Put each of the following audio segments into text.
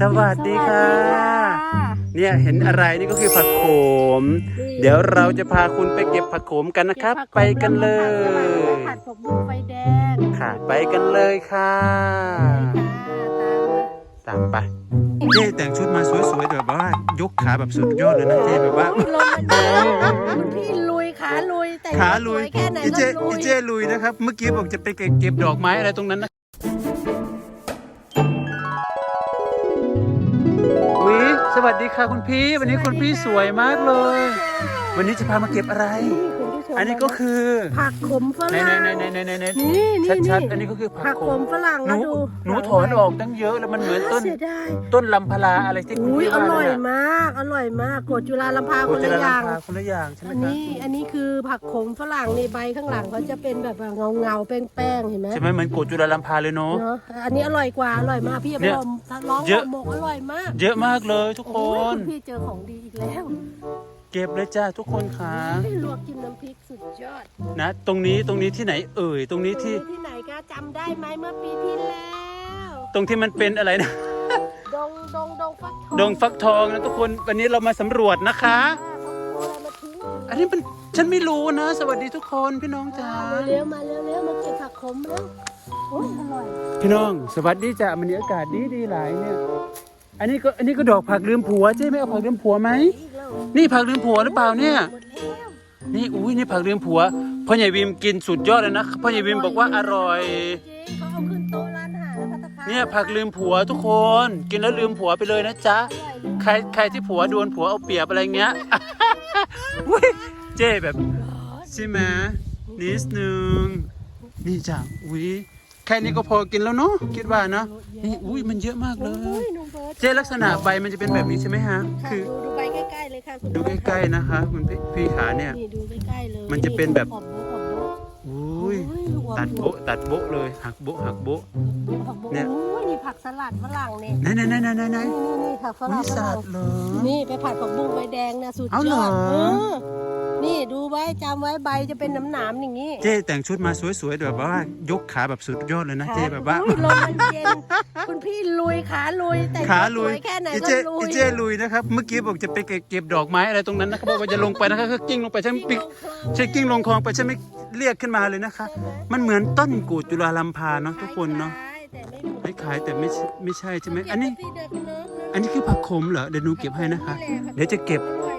สวัสดีค่ะ เนี่ยเห็นอะไรนี่ก็คือผักโขม เดี๋ยวเราจะพาคุณไปเก็บผักโขมกันนะครับ ไปกันเลยผัดผักบุ้งไฟแดงค่ะ ไปกันเลยค่ะตามไปเจ๊แต่งชุดมาสวยๆแบบว่ายกขาแบบสุดยอดเลยนะเจ๊แบบว่าอุ๊ยลมมันเยอะคุณพี่ลุยขาลุยแต่งขาลุยสวแค่ไหนอีก็เจ๊ลุอียเจ๊ลุยนะครับ เมื่อกี้บอกจะไปเก็บดอกไม้อะไรตรงนั้นนะ วิสวัสดีค่ะคุณพี่ วันนี้คุณพี่สวยมากเลย วันนี้จะพามาเก็บอะไรคุณผู้ชม อันนี้ก็คือ ผักขมฝไหนรั่งไหนไหนไหนไหนไหนนี่นี่ชัดนี่ๆอันนี้ก็คือผัผักกโขขมมฝรั่งหนูนะดูหนูถอนออกตั้งเยอะแล้วมันเหมือนต้น เสียดายต้นลำพลาอะไรที่คุณอุ้ยพี่อว่าร่อยนั่นน่ะมาก อร่อยมากกดจุฬาลำพาโอ้คนจะละละอย่างลำพาคนละอย่างใช่ไหมอันคะนี้อันนี้คือผักขมฝรั่งในใบข้างหลังเขาจะเป็นแบบเงาเงาๆแป้งแป้งๆเห็นไหมใช่ไหมเหมือนโกดจุฬาลำพาเลยเนาะ เนาะอันนี้อร่อยกว่าอร่อยมากพี่เนี่พี่ยลมร้องเยอะ หมกอร่อยมากเยอะมากเลยทุกคโอ้ยน คุณพี่เจอของดีอีกแล้ว เก็บเลยจ้าทุกคนค่ะให้ลวกจิ้มน้ำพริกสุดยอด นะ ตรงนี้ตรงนี้ที่ไหนเอ่ยตรงนี้ที่ที่ไหนก็จำได้ไหมเมื่อปีที่แล้ว ตรงที่มันเป็นอะไรนะ ดงดงดงฟักทองดงฟักทองนะทุกคนวันนี้เรามาสำรวจนะคะเขาเอาอะไรมาทิ้งอันนี้มันฉันไม่รู้นะ สวัสดีทุกคนพี่น้องจ๋าเร็วๆมาเร็วๆมาเก็บผักขมแล้วโอ้ยอร่อยพี่น้องสวัสดีจ้ามันนี้อากาศดีดีหลายเนี่ย อันนี้ก็อันนี้ก็ดอกผักลืมผัวเจ๊ไม่เอาผักลืมผัวไหมอีกแล้ว นี่ผักลืมผัวหรือเปล่าเนี่ย หมดแล้วนี่อุ้ยนี่ผักลืมผัวพ่อใหญ่วิมกินสุดยอดเลยนะพ่อใหญ่วิมบอกว่าอร่อยจริงเขาเอาขึ้นโต๊ะร้านอาหารแล้วพัตตาคารเนี่ยผักลืมผัวทุกคน กินแล้วลืมผัวไปเลยนะจ๊ะอร่อยเลยใครใครที่ผัวโดนผัวเอาเปรียบอะไรเงี้ย อุ้ยเจ๊แบบ ใช่ไหมนิดนึงนี่จ้ะอุ้ย แค่นี้ก็พอกินแล้วเนาะคิดว่านะนี่อุ้ยมันเยอะมากเลโอ้ย ยน้องเบิร์ตเจ๊ลักษณะใบมันจะเป็นแบบนี้ใช่ไหมฮะ ค่ะคือดูดูใบใกล้ๆเลยค่ะคุณดูใกล้ๆนะคะคุณพี่พี่ขาเนี่ย นี่ดูใกล้ๆเลยมันจะเป็นแบบขอบโบ๊ะขอบโบ๊ะอุ้ย โอ้ลูกอมตัดโบะตัดโบะเลยหักโบะหักโบะขอบโบ๊ะเนี่ย โอ้ยนี่ ผักสลัดฝรั่งเนี่ยไหนไหนไหนไหนไหนไหนนี่นี่นี่ผักฝอุ้รั่ยงสฝลัรั่ดงเหรอ นี่ไปผัดผักบุ้งใบแดงนะสุดเอายเหรออ ดเออนี่ดูไว้จำไว้ใบจะเป็นหนามๆอย่างนี้เจ๊แต่งชุดมาสวยๆแบบว่ายกขาแบบสุดยอดเลยนะเจ๊แบบว่า อุ๊ยลมมันเย็นคุณพี่ลุยขาลุยแต่งขาตัวลุยสวแค่ไหนอีก็เจลุอียเจลุยนะครับ เมื่อกี้บอกจะไปเก็บดอกไม้อะไรตรงนั้นนะครับบอกว่าจะลงไปนะครับก็กิ้งลงไปฉันปิกใช่กิ้งลงคลองไปฉันไม่เรียกขึ้นมาเลยนะคะ มันเหมือนต้นกูดจุฬาลัมพาเนาะทุกคนเนาะแต่ ขายแต่ไม่ใช่ไม่ใช่ใช่ไหมอันนี้เก็บสิเด็กเนอะอันนี้คือผักขมเหรอเดี๋ยวหนูเก็บให้นะคะ เดี๋ยวจะเก็บอร่อย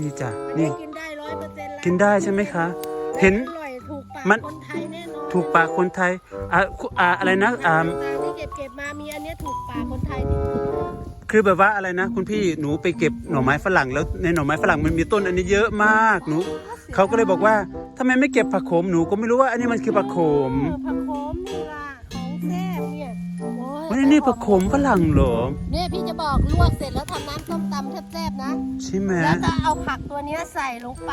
นี่จ้ะอันนี้นี่กินได้ร้อยเปอร์เซ็นต์แล้วกินได้ใช่ไหมคะ เห็นอร่อยถูกปากมันคนไทยแน่นอนถูกปากคนไทยอ่าคุอ่าอะไรนะอ่าต่างๆที่เก็บเก็บมามีอันเนี้ยถูกปากคนไทยที่สุดคือแบบว่าอะไรนะ คุณพี่หนูไปเก็บหน่อไม้ฝรั่งแล้วในหน่อไม้ฝรั่งมันมีต้นอันนี้เยอะมากหนูเขาก็เลยบอกว่าทำไมไม่เก็บผักโขมหนูก็ไม่รู้ว่าอันนี้มันคือผักโขมเออผักโขมนี่ล่ะ วันนี้นี่ผักโขมฝรั่งเหรอ เนี่ยพี่จะบอกลวกเสร็จแล้วทำน้ำส้มตำแซ่บๆนะ ใช่ไหมแล้วก็เอาผักตัวเนี้ยใส่ลงไป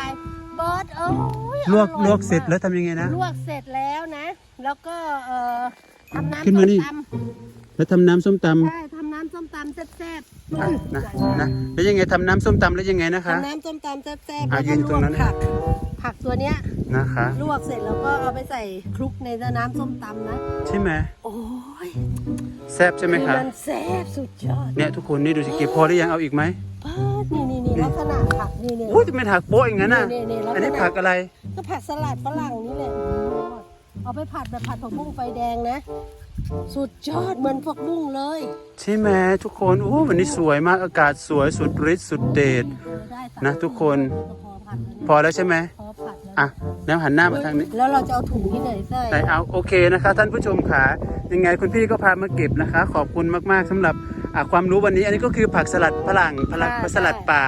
เบิร์ดเอ้ยลวกออยลวกเสร็จมาแล้วทำยังไงนะ ลวกเสร็จแล้วนะ แล้วก็เอ่อทำน้ำขึ้นส้มามนี่ตแล้วทำน้ำส้มตำใช่ทำน้ำส้มตำแซ่บำอะนะนะแล้วยังไงทำน้ำส้มตำแล้วยังไงนะๆคะ ทำน้ำส้มตำแซ่บๆอะแล้วก็ยืนลตรวงกนั้น ผัก ผักตัวเนี้ยนะคะ ลวกเสร็จแล้วก็เอาไปใส่คลุกในน้ำส้มตำนะ ใช่ไหมโอ้ย แซ่บใช่ไหมคือคะมันแซ่บสุดยอดเนี่ยทุกคนนี่ดูสิเก็บพอหรือยังเอาอีกไหมป้าดนี่นี่นี่ลักษณะผักนี่เนี่ยอุ้ยจะไม่หักโป๊ะอย่างนั้นน่ะนี่นี่ลักษณะอันนี้ผักอะไร ก็ผักสลัดฝรั่งนี่แหละเอาไปผัดแบบผัดผักบุ้งไฟแดงนะ สุดยอดเหมือนผักบุ้งเลยใช่ไหมทุกคนโอ้วันนี้สวยมากอากาศสวยสุดฤทธิ์สุดเดชเออได้สามนะทุกคนพอผัดแล้วพอแล้วใช่ไหมพ อผัดแล้วอะแล้วหันหน้ามาทางนี้ แล้วเราจะเอาถุงที่ไหนใส่ไหนเอาโอเคนะคะท่านผู้ชมค่ะยังไงคุณพี่ก็พามาเก็บนะคะ ขอบคุณมากๆสำหรับอะความรู้วันนี้ อันนี้ก็คือผักสลัดฝรั่งฝรั่งสลัดป่า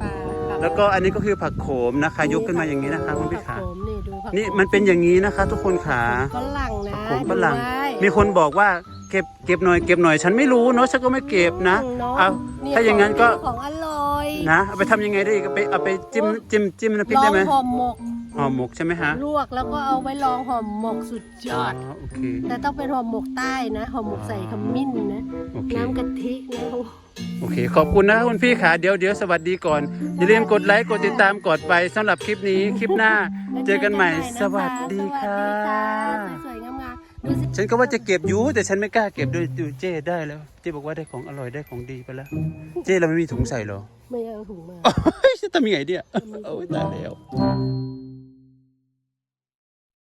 ปลาครับแล้วก็อันนี้ก็คือผักโขมนะคะ ยกขึ้นมาอย่างนี้นะคะ คุณพี่ผัขากโขมนี่ดูผักนี่มันเป็นอย่างนี้นะคะ ทุกคนขา ฝรั่งนะโขมฝรั่งดูไว้มีคนบอกว่าเก็บเก็บหน่อยเก็บหน่อยฉันไม่รู้เนาะฉันก็ไม่เก็บนะเนาะเอานี่ถ้าอย่างนั้นก็ของอร่อยนะเอาไปทำยังไงได้อีกเอาไปเอาไปจิ้มจิ้มจิ้มน้ำพริกได้ไหมลองห่อหมก ห่อหมกใช่ไหมฮะลวกแล้วก็เอาไว้ลองห่อหมกสุดยอด โอเค แต่ต้องเป็นห่อหมกใต้นะห่อหมกใส่ขมิ้นนะโอเค น้ำกะทินะโอ้โอเค ขอบคุณนะครับคุณพี่ขาเดี๋ยวเดี๋ยวสวัสดีก่อน อย่าลืมกดไลค์กดติดตามกดไปสำหรับคลิปนี้คลิปหน้า เจอกันใหม่สวัสดีค่ะ สวยๆงามๆดูสิฉันก็ว่าจะเก็บอยู่แต่ฉันไม่กล้าเก็บด้วยดูเจ้ได้แล้ว เจ้บอกว่าได้ของอร่อยได้ของดีไปแล้ว เจ้เราไม่มีถุงใส่เหรอไม่เอาถุงมา เฮ้ยจะทำยังไงเนี่ยโอ้ยตายแล้ว